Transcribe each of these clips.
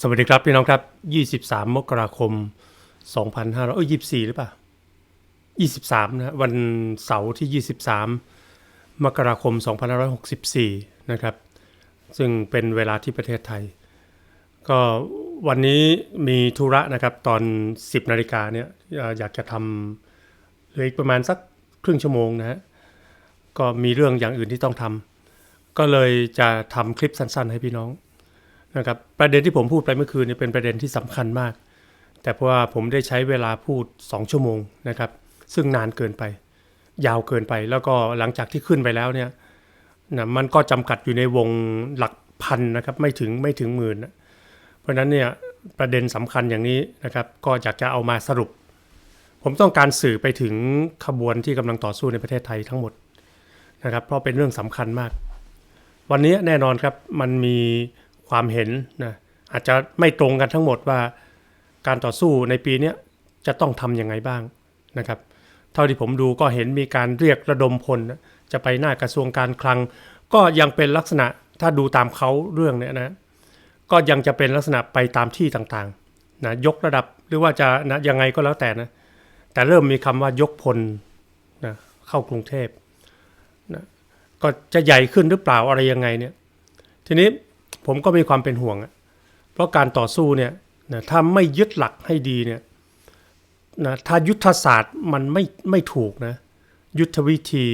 สวัสดีครับพี่น้องครับ 23 มกราคม 2500เอ้ย24 หรือเปล่า 23 นะวันเสาร์ที่ 23 มกราคม 2564 นะครับ ซึ่งเป็นเวลาที่ประเทศไทย ก็วันนี้มีธุระนะครับ ตอน 10 นาฬิกาเนี่ยเอ่ออยากจะทำเหลืออีกประมาณสักครึ่งชั่วโมงนะฮะ ก็มีเรื่องอย่างอื่นที่ต้องทำก็เลยจะทำคลิปสั้นๆ ให้พี่น้อง นะครับประเด็นที่ผมพูดไปเมื่อคืนเนี่ยเป็นประเด็นที่สำคัญมาก แต่เพราะว่าผมได้ใช้เวลาพูด 2 ชั่วโมงนะครับ ซึ่งนานเกินไป ยาวเกินไป แล้วก็หลังจากที่ขึ้นไปแล้วเนี่ยนะมันก็จำกัดอยู่ในวงหลักพันนะครับไม่ถึงไม่ถึงหมื่น เพราะฉะนั้นเนี่ยประเด็นสำคัญอย่างนี้นะครับก็อยากจะเอามาสรุป ผมต้องการสื่อไปถึงขบวนที่กำลังต่อสู้ในประเทศไทยทั้งหมดนะครับเพราะเป็นเรื่องสำคัญมาก วันนี้แน่นอนครับมันมี ความเห็นนะอาจจะไม่ตรงกันทั้งหมดว่าการต่อสู้ในปีนี้จะต้องทำยังไงบ้างนะครับ เท่าที่ผมดูก็เห็นมีการเรียกระดมพล จะไปหน้ากระทรวงการคลัง ก็ยังเป็นลักษณะถ้าดูตามเขาเรื่องเนี้ยนะก็ยังจะเป็นลักษณะไปตามที่ต่างๆนะยกระดับหรือว่าจะนะยังไงก็แล้วแต่นะแต่เริ่มมีคำว่ายกพลนะเข้ากรุงเทพนะก็จะใหญ่ขึ้นหรือเปล่าอะไรยังไงเนี่ยทีนี้ ผมก็มีความเป็นห่วง เพราะการต่อสู้เนี่ยนะถ้าไม่ยึดหลักให้ดีเนี่ยนะถ้ายุทธศาสตร์มันไม่ไม่ถูกนะยุทธวิธี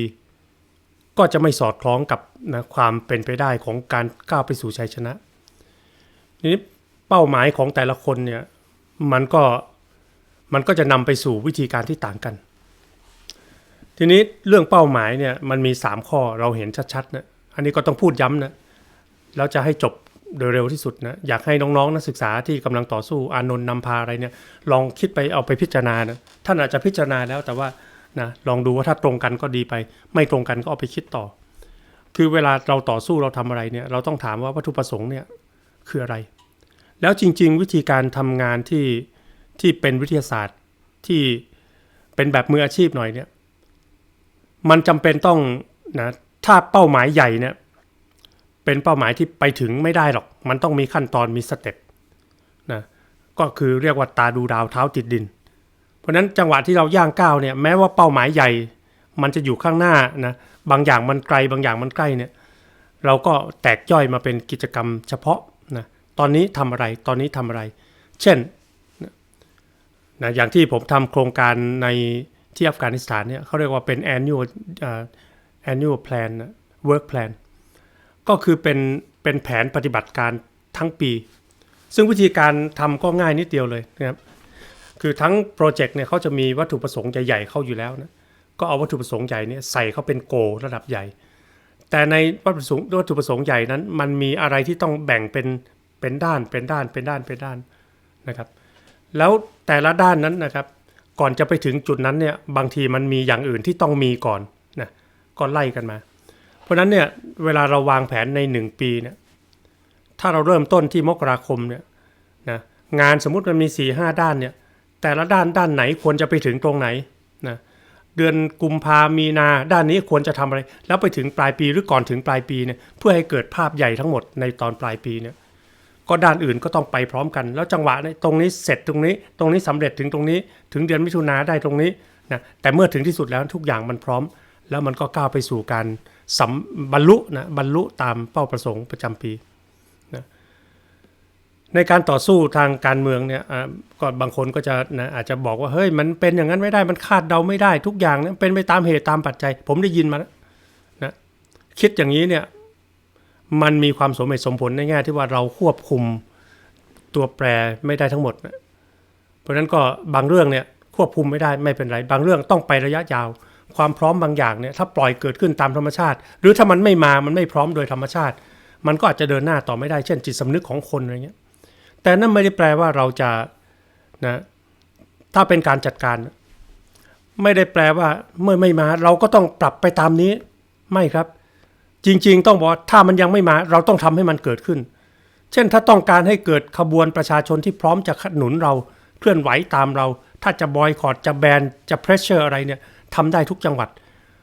ก็จะไม่สอดคล้องกับนะความเป็นไปได้ของการก้าวไปสู่ชัยชนะทีนี้เป้าหมายของแต่ละคนเนี่ยมันก็มันก็จะนำไปสู่วิธีการที่ต่างกัน ทีนี้เรื่องเป้าหมายเนี่ยมันมี 3 ข้อเราเห็นชัดๆนะอันนี้ก็ต้องพูดย้ำนะ แล้วจะให้จบโดยเร็วที่สุดนะอยากให้น้องๆนักศึกษาที่กำลังต่อสู้อานนท์นำพาอะไรเนี่ยลองคิดไปเอาไปพิจารณานะท่านอาจจะพิจารณาแล้วแต่ว่านะลองดูว่าถ้าตรงกันก็ดีไป ไม่ตรงกันก็เอาไปคิดต่อ คือเวลาเราต่อสู้เราทำอะไรเนี่ยเราต้องถามว่าวัตถุประสงค์เนี่ยคืออะไร แล้วจริง ๆ วิธีการทำงานที่ที่เป็นวิทยาศาสตร์ที่เป็นแบบมืออาชีพหน่อยเนี่ยมันจำเป็นต้องนะถ้าเป้าหมายใหญ่เนี่ย เป็นเป้าหมายที่ไปถึงไม่ได้หรอก มันต้องมีขั้นตอนมีสเต็ปนะก็คือเรียกว่าตาดูดาวเท้าติดดิน เพราะนั้นจังหวะที่เราย่างก้าวเนี่ยแม้ว่าเป้าหมายใหญ่ มันจะอยู่ข้างหน้านะบางอย่างมันไกลบางอย่างมันใกล้เนี่ยเราก็แตกย่อยมาเป็นกิจกรรมเฉพาะนะตอนนี้ทำอะไรตอนนี้ทำอะไร เช่นนะอย่างที่ผมทำโครงการในที่อัฟกานิสถานเนี่ยเขาเรียกว่าเป็น annual uh, annual plan นะ work plan ก็คือเป็นเป็นแผนปฏิบัติการทั้งปี ซึ่งวิธีการทำก็ง่ายนิดเดียวเลยนะครับคือทั้งโปรเจกต์เนี่ยเขาจะมีวัตถุประสงค์ใหญ่ๆเข้าอยู่แล้วนะก็เอาวัตถุประสงค์ใหญ่เนี่ยใส่เข้าเป็นโกระดับใหญ่ แต่ในวัตถุประสงค์วัตถุประสงค์ใหญ่นั้น มันมีอะไรที่ต้องแบ่งเป็นเป็นด้านเป็นด้านเป็นด้านเป็นด้านนะครับ แล้วแต่ละด้านนั้นนะครับ ก่อนจะไปถึงจุดนั้นเนี่ยบางทีมันมีอย่างอื่นที่ต้องมีก่อนนะก็ไล่กันมา เพราะนั้นเนี่ยเวลาเราวางแผนใน 1 ปีเนี่ยถ้าเราเริ่มต้นที่มกราคมเนี่ยนะงานสมมุติมันมี4ีหด้านเนี่ยแต่ละด้านด้านไหนควรจะไปถึงตรงไหนนะเดือนกุมภามีนาด้านนี้ควรจะทำอะไร แล้วไปถึงปลายปีหรือก่อนถึงปลายปีเนี่ยเพื่อให้เกิดภาพใหญ่ทั้งหมดในตอนปลายปีเนี่ยก็ด้านอื่นก็ต้องไปพร้อมกัน แล้วจังหวะในตรงนี้เสร็จตรงนี้ ตรงนี้สำเร็จถึงตรงนี้ ถึงเดือนมิถุนาได้ตรงนี้นะแต่เมื่อถึงที่สุดแล้วทุกอย่างมันพร้อม แล้วมันก็ก้าวไปสู่การ สำบรรลุนะบรรลุตามเป้าประสงค์ประจำปีนะในการต่อสู้ทางการเมืองเนี่ยก็บางคนก็จะนะอาจจะบอกว่าเฮ้ยมันเป็นอย่างนั้นไม่ได้มันคาดเดาไม่ได้ทุกอย่างเนี่ยเป็นไปตามเหตุตามปัจจัย ผมได้ยินมาแล้วนะคิดอย่างนี้เนี่ยมันมีความสมเหตุสมผลในแง่ที่ว่าเราควบคุมตัวแปรไม่ได้ทั้งหมดนะเพราะฉะนั้นก็บางเรื่องเนี่ยควบคุมไม่ได้ไม่เป็นไร บางเรื่องต้องไประยะยาว ความพร้อมบางอย่างเนี่ยถ้าปล่อยเกิดขึ้นตามธรรมชาติ หรือถ้ามันไม่มามันไม่พร้อมโดยธรรมชาติ มันก็อาจจะเดินหน้าต่อไม่ได้เช่นจิตสำนึกของคนอะไรเงี้ยแต่นั่นไม่ได้แปลว่าเราจะนะถ้าเป็นการจัดการ ไม่ได้แปลว่าเมื่อไม่มา เราก็ต้องปรับไปตามนี้ไม่ครับ จริงๆ ต้องบอกว่าถ้ามันยังไม่มา เราต้องทำให้มันเกิดขึ้น เช่นถ้าต้องการให้เกิดขบวนประชาชนที่พร้อมจะหนุนเราเคลื่อนไหวตามเรา ถ้าจะบอยคอรดจะแบนจะเพรสเชอร์อะไรเนี่ย ทำได้ทุกจังหวัด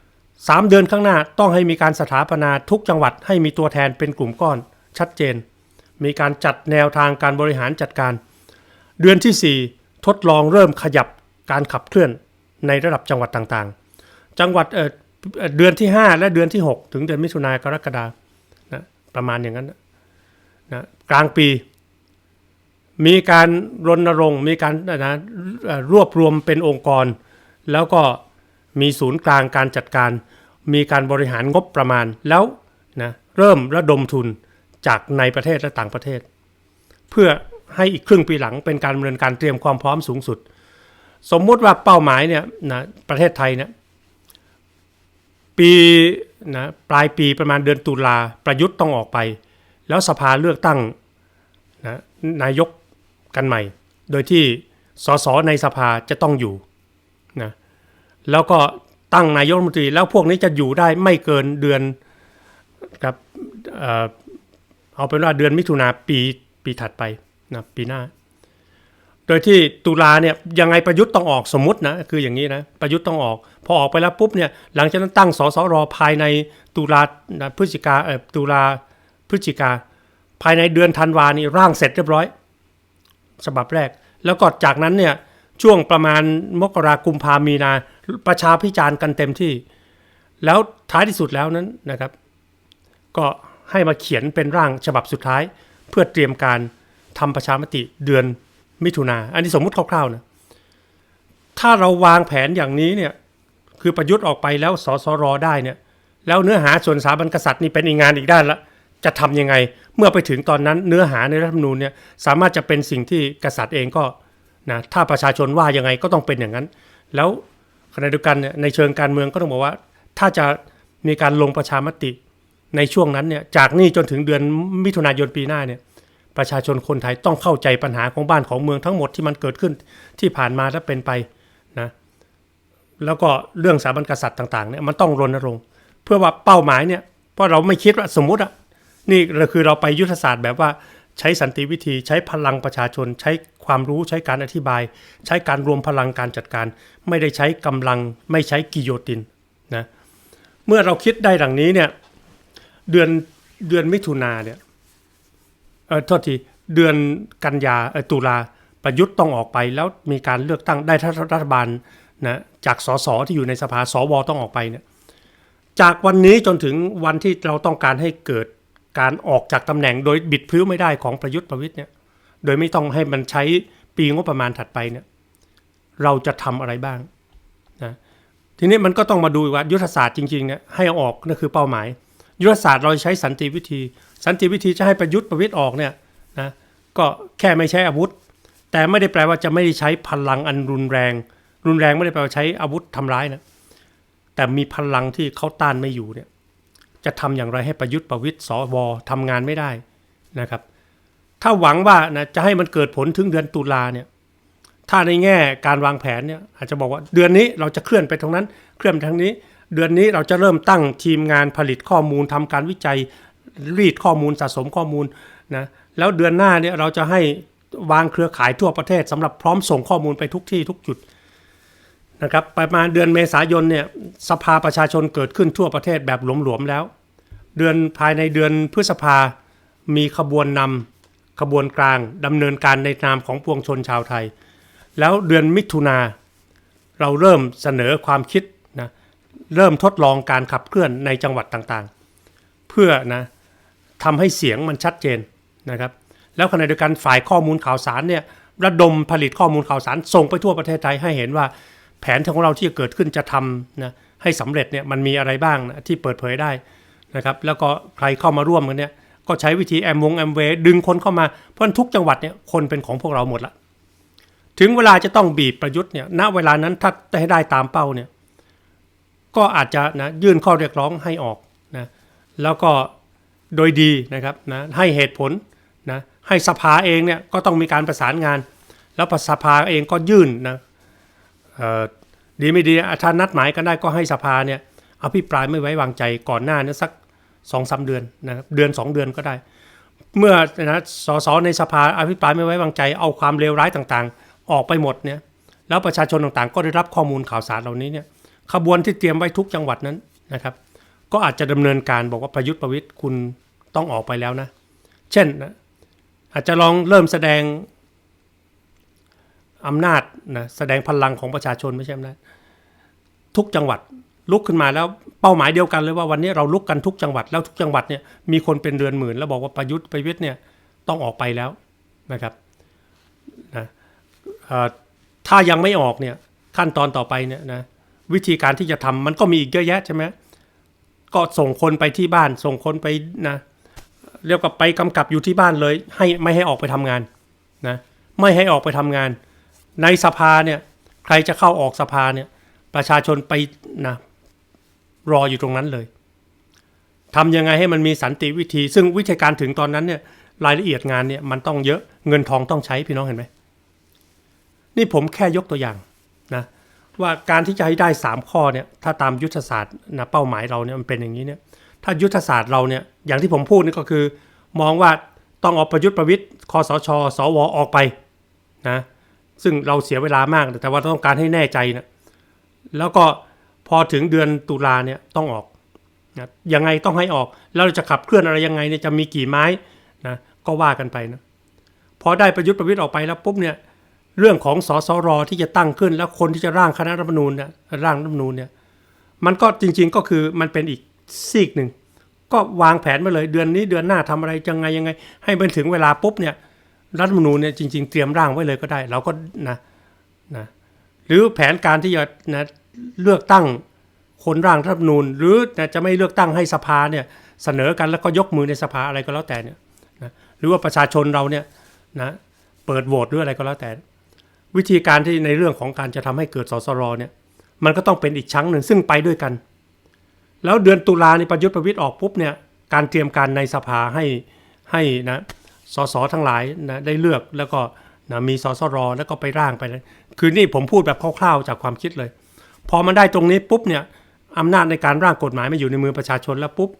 3 เดือนข้างหน้าต้องให้มีการสถาปนาทุกจังหวัดให้มีตัวแทนเป็นกลุ่มก้อนชัดเจน มีการจัดแนวทางการบริหารจัดการ เดือนที่ 4 ทดลองเริ่มขยับการขับเคลื่อนในระดับจังหวัดต่างๆ จังหวัดเเดือนที่ 5 และเดือนที่ 6 ถึงเดือนมิถุนายนกรกฎานะประมาณอย่างนั้นนะกลางปีมีการรณรงค์มีการนะรวบรวมเป็นองค์กร แล้วก็ มีศูนย์กลางการจัดการ มีการบริหารงบประมาณแล้วนะเริ่มระดมทุนจากในประเทศและต่างประเทศ เพื่อให้อีกครึ่งปีหลังเป็นการดำเนินการเตรียมความพร้อมสูงสุด สมมุติว่าเป้าหมายเนี่ยนะประเทศไทยเนี่ยปีนะปลายปีประมาณเดือนตุลาประยุทธ์ต้องออกไป แล้วสภาเลือกตั้งนะนายกกันใหม่ โดยที่สสในสภาจะต้องอยู่ แล้วก็ตั้งนายกรัฐมนตรี แล้วพวกนี้จะอยู่ได้ไม่เกินเดือนครับเอาเป็นว่าเดือนมิถุนาปีปีถัดไปนะปีหน้า โดยที่ตุลาเนี่ยยังไงประยุทธ์ต้องออกสมมตินะคืออย่างนี้นะประยุทธ์ต้องออก พอออกไปแล้วปุ๊บเนี่ยหลังจากนั้นตั้งสสรภายในตุลาพฤศจิกาเออตุลาพฤศจิกา ภายในเดือนธันวานี่ร่างเสร็จเรียบร้อยฉบับแรก แล้วก็จากนั้นเนี่ยช่วงประมาณมกรากุมภามีนา ประชาพิจารณ์กันเต็มที่ แล้วท้ายที่สุดแล้วนั้นนะครับ ก็ให้มาเขียนเป็นร่างฉบับสุดท้าย เพื่อเตรียมการทำประชามติเดือนมิถุนาอันนี้สมมุติคร่าวๆนะถ้าเราวางแผนอย่างนี้เนี่ยคือประยุทธ์ออกไปแล้วสสรได้เนี่ยแล้วเนื้อหาส่วนสถาบันกษัตริย์นี่เป็นอีกงานอีกด้านละจะทำยังไงเมื่อไปถึงตอนนั้นเนื้อหาในรัฐธรรมนูญเนี่ยสามารถจะเป็นสิ่งที่กษัตริย์เองก็นะถ้าประชาชนว่ายังไงก็ต้องเป็นอย่างนั้น แล้ว ขณะเดียวกันเนี่ยในเชิงการเมืองก็ต้องบอกว่า ถ้าจะมีการลงประชามติในช่วงนั้นเนี่ยจากนี้จนถึงเดือนมิถุนายนปีหน้าเนี่ยประชาชนคนไทยต้องเข้าใจปัญหาของบ้านของเมืองทั้งหมดที่มันเกิดขึ้นที่ผ่านมาและเป็นไปนะแล้วก็เรื่องสถาบันกษัตริย์ต่างๆเนี่ยมันต้องรณรงค์เพื่อว่าเป้าหมายเนี่ยเพราะเราไม่คิดว่าสมมติอะนี่เราคือเราไปยุทธศาสตร์แบบว่า ใช้สันติวิธีใช้พลังประชาชน ใช้ความรู้ใช้การอธิบาย ใช้การรวมพลังการจัดการ ไม่ได้ใช้กำลังไม่ใช้กิโยตินนะเมื่อเราคิดได้ดังนี้เนี่ยเดือนเดือนมิถุนาเนี่ยเออโทษทีเดือนกันยาเออตุลาประยุทธ์ต้องออกไปแล้วมีการเลือกตั้งได้รัฐบาลนะจากสสที่อยู่ในสภาสวต้องออกไปเนี่ยจากวันนี้จนถึงวันที่เราต้องการให้เกิด การออกจากตำแหน่งโดยบิดพลิ้วไม่ได้ของประยุทธ์ประวิทย์เนี่ย โดยไม่ต้องให้มันใช้ปีงบประมาณถัดไปเนี่ย เราจะทำอะไรบ้างนะทีนี้มันก็ต้องมาดูว่ายุทธศาสตร์จริงๆเนี่ยให้ออกนั่นคือเป้าหมาย ยุทธศาสตร์เราใช้สันติวิธี สันติวิธีจะให้ประยุทธ์ประวิทย์ออกเนี่ยนะก็แค่ไม่ใช้อาวุธ แต่ไม่ได้แปลว่าจะไม่ได้ใช้พลังอันรุนแรง รุนแรงไม่ได้แปลว่าใช้อาวุธทำร้ายนะแต่มีพลังที่เขาต้านไม่อยู่เนี่ย จะทำอย่างไรให้ประยุทธ์ประวิทย์สวทำงานไม่ได้นะครับ ถ้าหวังว่านะจะให้มันเกิดผลถึงเดือนตุลาเนี่ยถ้าในแง่การวางแผนเนี่ยอาจจะบอกว่าเดือนนี้เราจะเคลื่อนไปตรงนั้น เคลื่อนไปทางนี้ เดือนนี้เราจะเริ่มตั้งทีมงานผลิตข้อมูลทำการวิจัยรีดข้อมูลสะสมข้อมูลนะแล้วเดือนหน้าเนี่ยเราจะให้วางเครือข่ายทั่วประเทศสำหรับพร้อมส่งข้อมูลไปทุกที่ทุกจุด นะครับประมาณเดือนเมษายนเนี่ยสภาประชาชนเกิดขึ้นทั่วประเทศแบบหลวมๆแล้ว เดือนภายในเดือนพฤษภา มีขบวนนำขบวนกลางดำเนินการในนามของปวงชนชาวไทย แล้วเดือนมิถุนาเราเริ่มเสนอความคิดนะเริ่มทดลองการขับเคลื่อนในจังหวัดต่างๆ เพื่อนะทำให้เสียงมันชัดเจนนะครับแล้วขณะเดียวกันฝ่ายข้อมูลข่าวสารเนี่ยระดมผลิตข้อมูลข่าวสารส่งไปทั่วประเทศไทยให้เห็นว่า แผนของเราที่จะเกิดขึ้นจะทำนะให้สำเร็จเนี่ยมันมีอะไรบ้างนะที่เปิดเผยได้นะครับแล้วก็ใครเข้ามาร่วมกันเนี่ยก็ใช้วิธีแอมวงแอมเวดึงคนเข้ามาเพราะทุกจังหวัดเนี่ยคนเป็นของพวกเราหมดละถึงเวลาจะต้องบีบประยุทธ์เนี่ยณเวลานั้นถ้าให้ได้ตามเป้าเนี่ยก็อาจจะนะยื่นข้อเรียกร้องให้ออกนะแล้วก็โดยดีนะครับนะให้เหตุผลนะให้สภาเองเนี่ยก็ต้องมีการประสานงาน แล้วสภาเองก็ยื่นนะ ดีไม่ดีถ้านัดหมายกันได้ก็ให้สภาเนี่ยอภิปรายไม่ไว้วางใจก่อนหน้านี้สักสองสาเดือนนะครับเดือนสองเดือนก็ได้ เมื่อนะสสในสภาอภิปรายไม่ไว้วางใจ เอาความเลวร้ายต่างๆ ออกไปหมดเนี่ยแล้วประชาชนต่างๆ ก็ได้รับข้อมูลข่าวสารเหล่านี้เนี่ยขบวนที่เตรียมไว้ทุกจังหวัดนั้นนะครับ ก็อาจจะดำเนินการบอกว่าประยุทธ์ประวิทย์คุณต้องออกไปแล้วนะ เช่นนะอาจจะลองเริ่มแสดง อำนาจนะแสดงพลังของประชาชนไม่ใช่อำนาจทุกจังหวัดลุกขึ้นมาแล้วเป้าหมายเดียวกันเลยว่าวันนี้เราลุกกันทุกจังหวัดแล้วทุกจังหวัดเนี่ยมีคนเป็นเดือนหมื่น แล้วบอกว่าประยุทธ์ประวิทย์เนี่ยต้องออกไปแล้วนะครับนะถ้ายังไม่ออกเนี่ยขั้นตอนต่อไปเนี่ยนะวิธีการที่จะทำมันก็มีอีกเยอะแยะใช่ไหมก็ส่งคนไปที่บ้านส่งคนไปนะเรียกว่าไปกำกับอยู่ที่บ้านเลย ให้ไม่ให้ออกไปทำงานนะไม่ให้ออกไปทำงาน ในสภาเนี่ยใครจะเข้าออกสภาเนี่ยประชาชนไปนะรออยู่ตรงนั้นเลยทำยังไงให้มันมีสันติวิธี ซึ่งวิธีการถึงตอนนั้นเนี่ยรายละเอียดงานเนี่ยมันต้องเยอะเงินทองต้องใช้พี่น้องเห็นไหมนี่ผมแค่ยกตัวอย่างนะว่าการที่จะให้ได้ 3 ข้อเนี่ยถ้าตามยุทธศาสตร์นะเป้าหมายเราเนี่ยมันเป็นอย่างนี้เนี่ยถ้ายุทธศาสตร์เราเนี่ยอย่างที่ผมพูดนี่ก็คือ มองว่าต้องเอาประยุทธ์ประวิทย์คอสช สวออกไปนะ ซึ่งเราเสียเวลามาก แต่ว่าต้องการให้แน่ใจนะแล้วก็พอถึงเดือนตุลาเนี่ยต้องออกนะยังไงต้องให้ออก แล้วเราจะขับเคลื่อนอะไรยังไงเนี่ยจะมีกี่ไม้นะก็ว่ากันไปนะพอได้ประยุทธ์ประวิทย์ออกไปแล้วปุ๊บเนี่ยเรื่องของสสรที่จะตั้งขึ้น แล้วคนที่จะร่างคณะรัฐมนูญเนี่ยร่างรัฐมนูญเนี่ยมันก็จริง ๆก็คือมันเป็นอีกซีกหนึ่งก็วางแผนมาเลยเดือนนี้เดือนหน้าทำอะไรยังไงยังไง ให้มันถึงเวลาปุ๊บเนี่ย รัฐธรรมนูญเนี่ยจริง ๆ เตรียมร่างไว้เลยก็ได้ เราก็นะนะหรือแผนการที่จะนะเลือกตั้งคนร่างรัฐธรรมนูญ หรือนะจะไม่เลือกตั้งให้สภาเนี่ยเสนอกันแล้วก็ยกมือในสภาอะไรก็แล้วแต่เนี่ยนะหรือว่าประชาชนเราเนี่ยนะเปิดโหวตหรืออะไรก็แล้วแต่ วิธีการที่ในเรื่องของการจะทำให้เกิดสสรเนี่ยมันก็ต้องเป็นอีกชั้งหนึ่งซึ่งไปด้วยกัน แล้วเดือนตุลาในประยุทธ์ประวิทย์ออกปุ๊บเนี่ยการเตรียมการในสภาให้ให้นะ สสทั้งหลายนะได้เลือกแล้วก็นะมีสสรแล้วก็ไปร่างไปเลยคือนี่ผมพูดแบบคร่าวๆจากความคิดเลย พอมันได้ตรงนี้ปุ๊บเนี่ยอำนาจในการร่างกฎหมายมาอยู่ในมือประชาชนแล้วปุ๊บ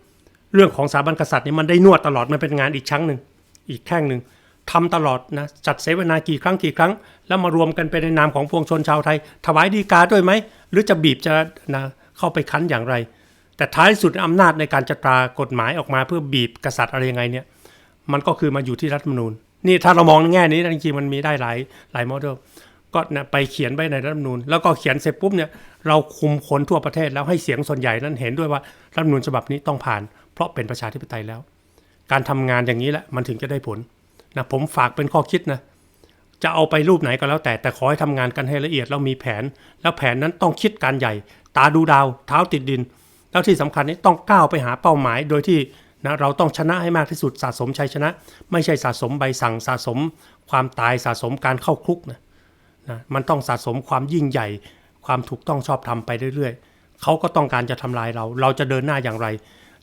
เรื่องของสถาบันกษัตริย์นี่มันได้นวดตลอดมันเป็นงานอีกชั้งหนึ่งอีกแท่งหนึ่งทำตลอดนะจัดเสวนากี่ครั้งกี่ครั้ง แล้วมารวมกันเป็นในนามของพวงชนชาวไทย ถวายดีกาด้วยไหม หรือจะบีบจะนะเข้าไปคั้นอย่างไร แต่ท้ายสุดอำนาจในการจะตรากฎหมายออกมาเพื่อบีบกษัตริย์อะไรยังไงเนี่ย มันก็คือมาอยู่ที่รัฐธรรมนูญ นี่ถ้าเรามองในแง่นี้จริงๆมันมีได้หลายหลายโมเดลก็นะไปเขียนไว้ในรัฐธรรมนูญแล้วก็เขียนเสร็จปุ๊บเนี่ยเราคุมคนทั่วประเทศแล้วให้เสียงส่วนใหญ่นั้นเห็นด้วยว่ารัฐธรรมนูญฉบับนี้ต้องผ่าน เพราะเป็นประชาธิปไตยแล้ว การทำงานอย่างนี้แหละมันถึงจะได้ผลนะผมฝากเป็นข้อคิดนะจะเอาไปรูปไหนก็แล้วแต่แต่ขอให้ทำงานกันให้ละเอียดแล้วมีแผน แล้วแผนนั้นต้องคิดการใหญ่ ตาดูดาว เท้าติดดิน แล้วที่สำคัญนี้ต้องก้าวไปหาเป้าหมายโดยที่ นะเราต้องชนะให้มากที่สุดสะสมชัยชนะ ไม่ใช่สะสมใบสั่งสะสม ความตายสะสมการเข้าคุกนะนะมันต้องสะสมความยิ่งใหญ่ ความถูกต้องชอบธรรมไปเรื่อยๆเขาก็ต้องการจะทำลายเรา เราจะเดินหน้าอย่างไร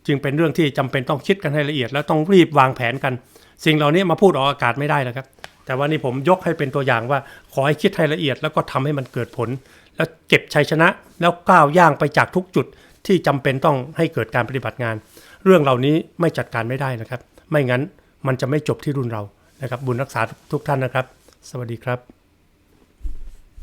จึงเป็นเรื่องที่จำเป็นต้องคิดกันให้ละเอียด แล้วต้องรีบวางแผนกัน สิ่งเหล่านี้มาพูดออกอากาศไม่ได้แล้วครับแต่ว่านี่ผมยกให้เป็นตัวอย่างว่าขอให้คิดให้ละเอียดแล้วก็ทำให้มันเกิดผล แล้วเก็บชัยชนะแล้วก้าวย่างไปจากทุกจุดที่จำเป็นต้องให้เกิดการปฏิบัติงาน เรื่องเหล่านี้ไม่จัดการไม่ได้นะครับ ไม่งั้นมันจะไม่จบที่รุ่นเรานะครับ บุญรักษาทุกท่านนะครับ สวัสดีครับ